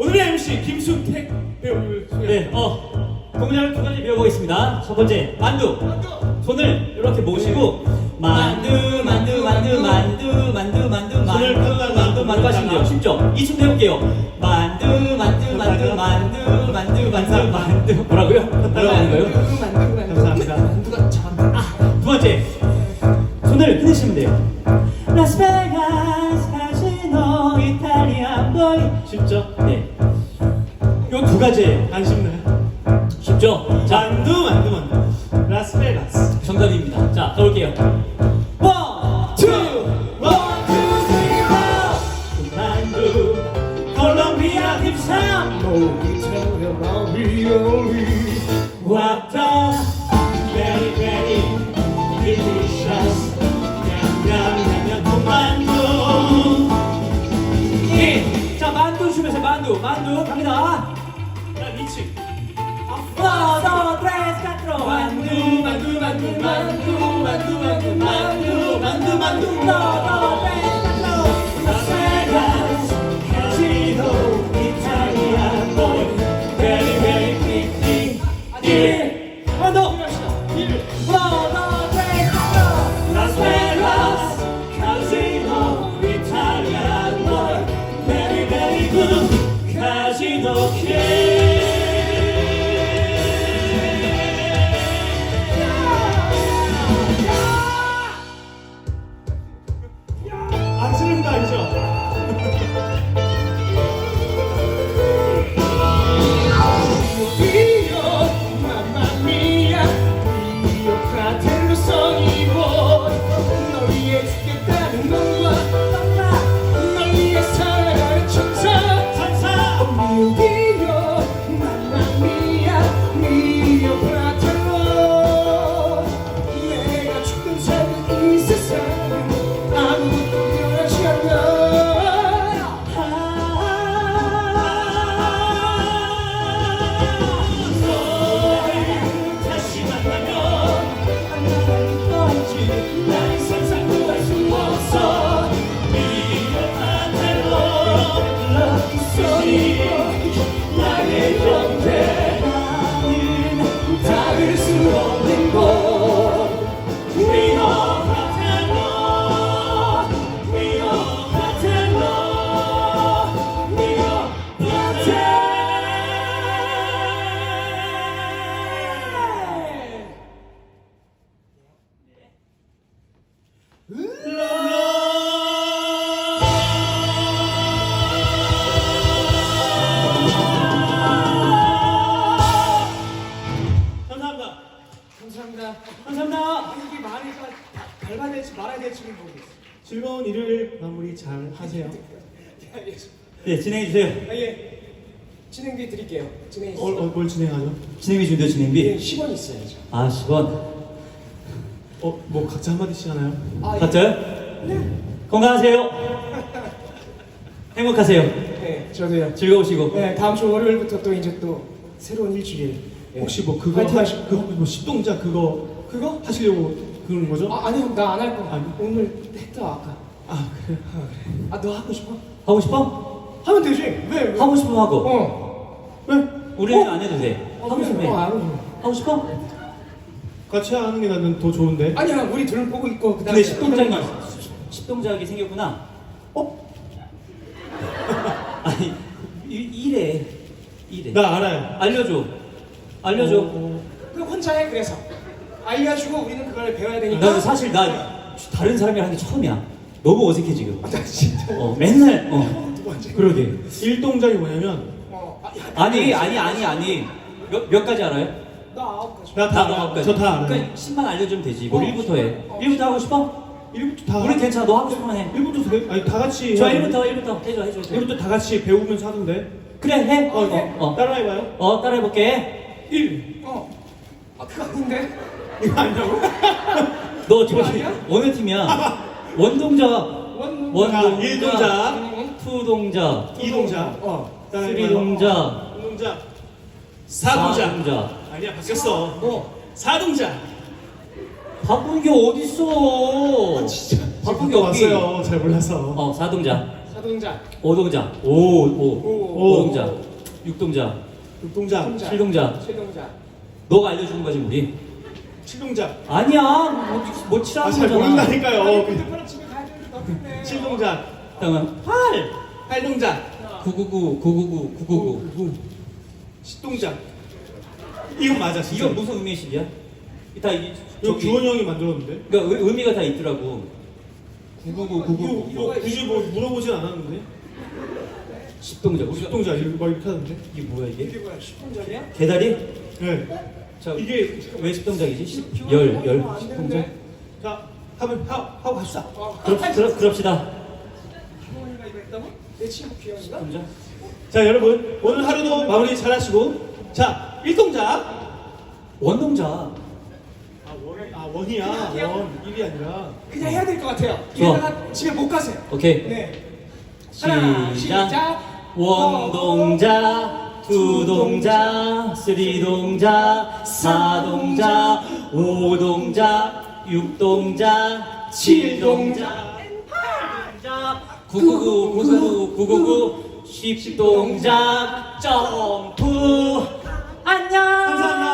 오늘의 MC 김순택 배우를 소개. 네, 어, 동작을 두 가지 배워보겠습니다. 첫 번째, 만두. 손을 이렇게 모시고, 만두, 만두, 만두, 만두, 만두, 만두, 손을 만두, 펴다가 만두, 만두 하시면 돼요. 쉽죠? 이 춤도 해볼게요. 만두, 만두, 만두, 만두, 만두, 만두, 만두. 뭐라고요? 뭐라고 하는 거예요? 감사합니다. 만두가 참. 두 번째, 손을 흔드시면 돼요. 라스베가스 카지노 이탈리안 보이. 쉽죠? 네. 요 두 가지예요. 안 쉽네. 쉽죠? 자, 만두, 만두, 만두. 라스베가스. 정답입니다. 자, 가볼게요. 원, 투, 원, 투, 쓰리, 포. 만두, 콜롬비아 딥삼. 왔다. Very, very delicious. 냠냠냠냠 만두. 이, 자, 만두 춤에서 만두, 만두 갑니다. 자, 미치. Uno, dos, tres, cuatro. Vegas, Casino, Italian boy, very, very pretty. 일, 만두. Uno, dos, tres, Casino, 안 love is so deep, like a drop. 마무리 잘 하세요. 네, 진행해 주세요. 아, 예. 진행비 드릴게요. 진행해 어, 어, 뭘 진행하죠? 진행비 준비요, 예, 진행비. 10원 있어야죠. 아, 10원. 어, 뭐 각자 한마디씩 하나요? 아, 예. 맞죠? 건강하세요. 행복하세요. 네, 저도요. 즐거우시고. 네, 다음 주 월요일부터 또 이제 또 새로운 일주일. 예. 혹시 뭐 그거 파이팅 하, 하시고. 그거 뭐 십동작 그거 그거? 하시려고 그러는 거죠? 아, 아니요, 나 안 할 거. 아니. 오늘 했다 아까. 아, 그래. 아, 너 하고 싶어? 하고 싶어? 하면 되지. 왜? 왜? 하고 싶으면 하고. 어. 왜? 우리는 어? 안 해도 돼. 어, 하고 그래. 싶으면 어. 알아. 하고 싶어? 같이 하는 게 나는 더 좋은데. 아니야, 우리 둘 보고 있고 그다음에 근데 십동작이 십동작이 생겼구나. 어? 아니 이- 이래 이래. 나 알아요. 알려줘. 알려줘. 어, 그 혼자 해 그래서 알려주고 우리는 그걸 배워야 되니까. 나는 사실 나 다른 사람이랑 하는 게 처음이야. 너무 어색해 지금. 아, 나 진짜. 어 맨날 어. 그러게. 일 동작이 뭐냐면 어. 아니 아니 아니 아니 몇, 몇 가지 알아요? 나 아홉 가지. 나 다 아홉 알아. 가지. 저다 알아요. 그러니까 10만 알려주면 되지 뭘 어. 1부터 해 어. 1부터 하고 싶어? 1부터 다. 우리 괜찮아 너 하고 싶으면 해 1부터 돼? 아니 다 같이. 좋아 해야 1부터 돼. 1부터 해줘 해줘 해줘 1부터 다 같이 배우면서 하던데. 그래 해 어, 어, 어, 어. 따라해봐요. 어 따라해볼게 1. 어. 아 그거 아닌데? 이거 아니라고? 너 저기 아니야? 어느 팀이야? 원동작 원. 원동작 일동작. 투동작 이동작. 어. 따라해봐요. 쓰리동작 동작. 사동작. 사동작 아니야 바뀌었어. 뭐? 사동작. 바꾼 게 어딨어 바꾼 게 바꿔 어디 왔어요. 잘 몰라서. 어 4동작 자동차. 5동작 오, 오, 오. 5동작 6동작 육동작. 동작. 7동작 최동자. 너가 알려주는 거지 우리 칠동작. 아니야 뭐, 뭐 치라는 아잘 거잖아 모른다니까요. 끝내. 칠동작. 그러면 8 팔동작. 999 999 999 십동작. 이건 맞아 진짜. 이건 무슨 의미의 시이야 다 이, 이거 저기 주원 형이 만들었는데. 그러니까 의- 의미가 다 있더라고 999 이거, 999 이거 굳이 뭐 물어보진 않았는데. 10동작 우리가 십동작 이렇게 막 이렇게 하던데. 이게 뭐야 이게 이게 뭐야? 10분전이야? 개다리? 네. 자 이게 왜 10동작이지? 10, 열, 열 10동작? 자 하면 하, 하고 갑시다. 그럽, 그럽, 그럽시다 기원이가 이거 했다고? 내 친구 기원이가? 10동작 자 여러분 오늘 하루도 마무리 잘 하시고 자 일동작. 원동작 아, 원, 아 원이야 원 일이 아니라 그냥 해야 될 것 같아요. 좋아. 이러다가 집에 못 가세요. 오케이 네. 하나, 시작 시작. 원동작 투동작 쓰리동작 사동작 오동작 육동작 칠동작 팔동작 구구구 구구구 구구구 십동작 점프. 안녕! 감사합니다.